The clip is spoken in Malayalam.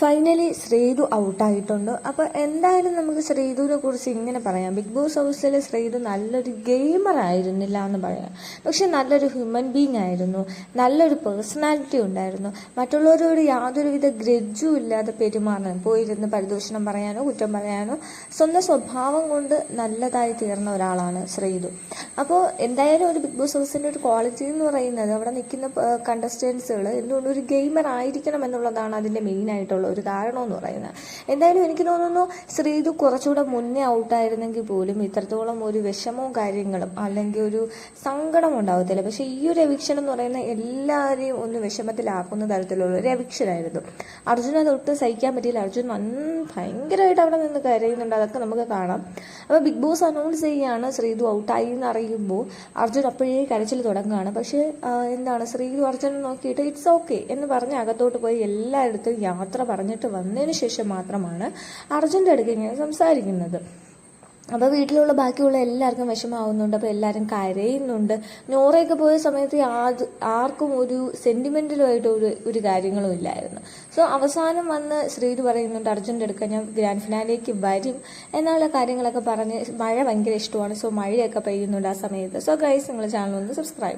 ഫൈനലി ശ്രീതു ഔട്ടായിട്ടുണ്ട്. അപ്പോൾ എന്തായാലും നമുക്ക് ശ്രീതുവിനെ കുറിച്ച് ഇങ്ങനെ പറയാം. ബിഗ് ബോസ് ഹൗസിൽ ശ്രീതു നല്ലൊരു ഗെയിമർ ആയിരുന്നില്ല എന്ന് പറയാം. പക്ഷെ നല്ലൊരു ഹ്യൂമൻ ബീങ് ആയിരുന്നു. നല്ലൊരു പേഴ്സണാലിറ്റി ഉണ്ടായിരുന്നു. മറ്റുള്ളവരോട് യാതൊരുവിധ ഗ്രജ്ജും ഇല്ലാതെ പെരുമാറാൻ പോയിരുന്ന് പരിദൂഷണം പറയാനോ കുറ്റം പറയാനോ സ്വന്തം സ്വഭാവം കൊണ്ട് നല്ലതായി തീർന്ന ഒരാളാണ് ശ്രീതു. അപ്പോൾ എന്തായാലും ഒരു ബിഗ് ബോസ് ഹൗസിന്റെ ഒരു ക്വാളിറ്റി എന്ന് പറയുന്നത് അവിടെ നിൽക്കുന്ന കണ്ടസ്റ്റൻസുകൾ എന്തുകൊണ്ട് ഒരു ഗെയിമർ ആയിരിക്കണം എന്നുള്ളതാണ് അതിന്റെ മെയിൻ ആയിട്ടുള്ള ഒരു കാരണം എന്ന് പറയുന്നത്. എന്തായാലും എനിക്ക് തോന്നുന്നു ശ്രീതു കുറച്ചുകൂടെ മുന്നേ ഔട്ടായിരുന്നെങ്കിൽ പോലും ഇത്രത്തോളം ഒരു വിഷമവും കാര്യങ്ങളും അല്ലെങ്കിൽ ഒരു സങ്കടം ഉണ്ടാവത്തില്ല. പക്ഷേ ഈ ഒരു എവിക്ഷൻ എന്ന് പറയുന്ന എല്ലാവരെയും ഒന്ന് വിഷമത്തിലാക്കുന്ന തരത്തിലുള്ള ഒരു എവിക്ഷനായിരുന്നു അർജുന തൊട്ട് സഹിക്കാൻ പറ്റിയില്ല. അർജുൻ ഭയങ്കരമായിട്ട് അവിടെ നിന്ന് കരയുന്നുണ്ട്. അതൊക്കെ നമുക്ക് കാണാം. അപ്പോൾ ബിഗ് ബോസ് അനൗൺസ് ചെയ്യാണ് ശ്രീതു ഔട്ടായി എന്ന് അറിയുമ്പോൾ അർജുൻ അപ്പോഴേ കരച്ചിൽ തുടങ്ങുകയാണ്. പക്ഷേ എന്താണ് ശ്രീതു അർജുനെ നോക്കിയിട്ട് ഇറ്റ്സ് ഓക്കെ എന്ന് പറഞ്ഞ് അകത്തോട്ട് പോയി എല്ലായിടത്തും യാത്ര പറഞ്ഞിട്ട് വന്നതിന് ശേഷം മാത്രമാണ് അർജുന്റെ ഇങ്ങനെ സംസാരിക്കുന്നത്. അപ്പോൾ വീട്ടിലുള്ള ബാക്കിയുള്ള എല്ലാവർക്കും വിഷമാവുന്നുണ്ട് അപ്പോൾ എല്ലാവരും കരയുന്നുണ്ട്. നോറയൊക്കെ പോയ സമയത്ത് ആർക്കും ഒരു സെന്റിമെന്റലുമായിട്ട് ഒരു ഒരു കാര്യങ്ങളും ഇല്ലായിരുന്നു. സോ അവസാനം വന്ന് ശ്രീത് പറയുന്നുണ്ട് അർജുന്റെ അടുക്ക ഞാൻ ഗ്രാൻഡ് ഫിനാലേക്ക് വരും എന്നുള്ള കാര്യങ്ങളൊക്കെ പറഞ്ഞ് മഴ ഭയങ്കര ഇഷ്ടമാണ്. സോ മഴയൊക്കെ പെയ്യുന്നുണ്ട് ആ സമയത്ത്. സോ ഗൈസ് നിങ്ങൾ ചാനൽ ഒന്ന് സബ്സ്ക്രൈബ്